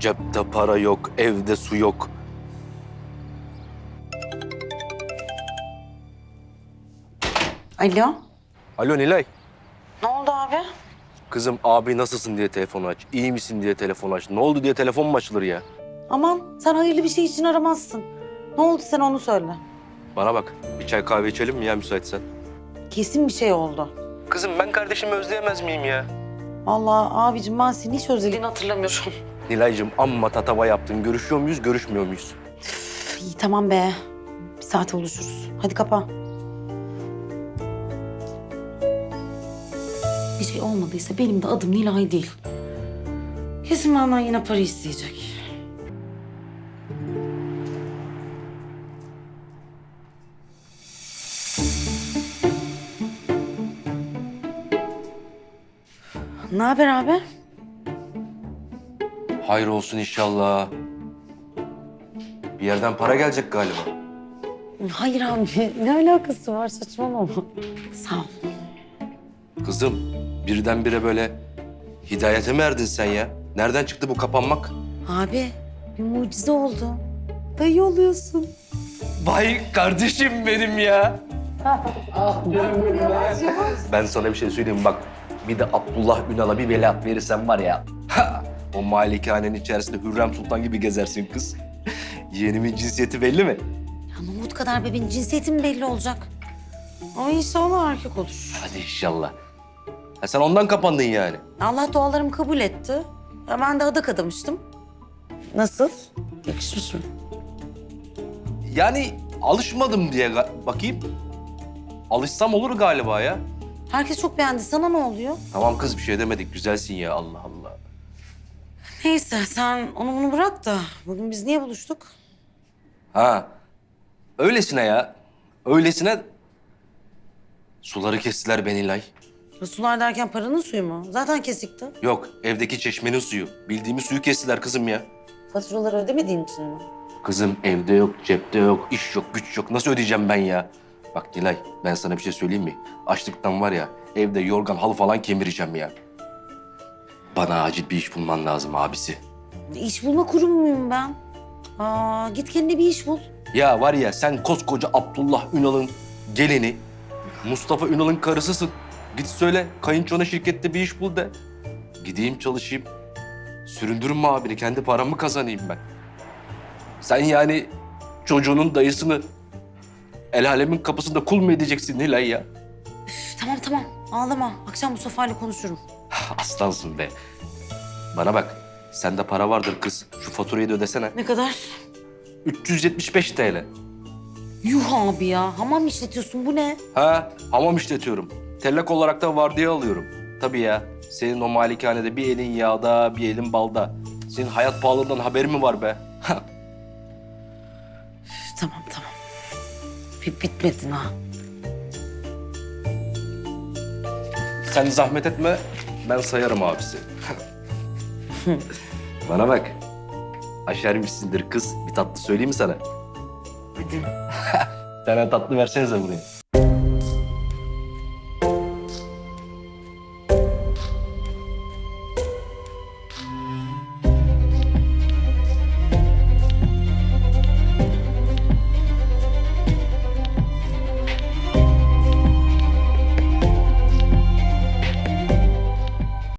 Cepte para yok, evde su yok. Alo. Alo Nilay. Ne oldu abi? Kızım abi nasılsın diye telefonu aç. İyi misin diye telefonu aç. Ne oldu diye telefon mu açılır ya? Aman sen hayırlı bir şey için aramazsın. Ne oldu sen onu söyle. Bana bak. Bir çay kahve içelim mi ya müsaitsen? Kesin bir şey oldu. Kızım ben kardeşimi özleyemez miyim ya? Vallahi abicim ben seni hiç özlediğini hatırlamıyorum. Nilay'cığım amma tatava yaptın. Görüşüyor muyuz, görüşmüyor muyuz? Üf, İyi tamam be. Bir saate buluşuruz. Hadi kapa. Bir şey olmadıysa benim de adım Nilay değil. Kesin benden yine para isteyecek. Ne haber abi? Hayır olsun inşallah. Bir yerden para gelecek galiba. Hayır abi, ne alakası var saçmalama. Sağ ol. Kızım birdenbire böyle hidayete mi erdin sen ya? Nereden çıktı bu kapanmak? Abi, bir mucize oldu. Dayı oluyorsun. Vay kardeşim benim ya. ben sana bir şey söyleyeyim bak. Bir de Abdullah Ünal'a bir velat verirsen var ya. ha, o malikanenin içerisinde Hürrem Sultan gibi gezersin kız. Yeğenimin cinsiyeti belli mi? Ya Umut kadar bebeğin cinsiyeti mi belli olacak? Ama inşallah erkek olur. Hadi inşallah. Ha, sen ondan kapandın yani. Allah dualarımı kabul etti. Ya ben de adak adamıştım. Nasıl? Yakışmış mı? Yani alışmadım diye ga- bakayım. Alışsam olur galiba ya. Herkes çok beğendi. Sana ne oluyor? Tamam kız bir şey demedik. Güzelsin ya Allah Allah. Neyse sen onu bunu bırak da bugün biz niye buluştuk? Ha. Öylesine ya. Öylesine suları kestiler Benilay. Resullar derken paranın suyu mu? Zaten kesikti. Yok evdeki çeşmenin suyu. Bildiğimiz suyu kestiler kızım ya. Faturaları ödemediğin için mi? Kızım evde yok, cepte yok, iş yok, güç yok. Nasıl ödeyeceğim ben ya? Bak Nilay ben sana bir şey söyleyeyim mi? Açlıktan var ya evde yorgan halı falan kemireceğim ya. Bana acil bir iş bulman lazım abisi. İş bulma kurumu muyum ben? Aa, git kendine bir iş bul. Ya var ya sen koskoca Abdullah Ünal'ın gelini, Mustafa Ünal'ın karısısın. Git söyle kayınçona şirkette bir iş bul de. Gideyim çalışayım. Süründürün mü abini kendi paramı kazanayım ben. Sen yani çocuğunun dayısını el alemin kapısında kul mu edeceksin Nilay ya? Üf, tamam tamam ağlama. Akşam bu sofayla konuşurum. Aslansın be. Bana bak sende para vardır kız. Şu faturayı da ödesene. Ne kadar? 375 TL. Yuh abi ya. Hamam işletiyorsun bu ne? Ha, hamam işletiyorum. Tellak olarak da vardiya alıyorum. Tabii ya. Senin o malikanede bir elin yağda, bir elin balda. Senin hayat pahalılığından haberin mi var be? Tamam tamam. Bit bitmedin ha. Sen zahmet etme, ben sayarım abisi. Bana bak. Aşermişsindir kız. Bir tatlı söyleyeyim mi sana? Bir tane tatlı versenize buraya.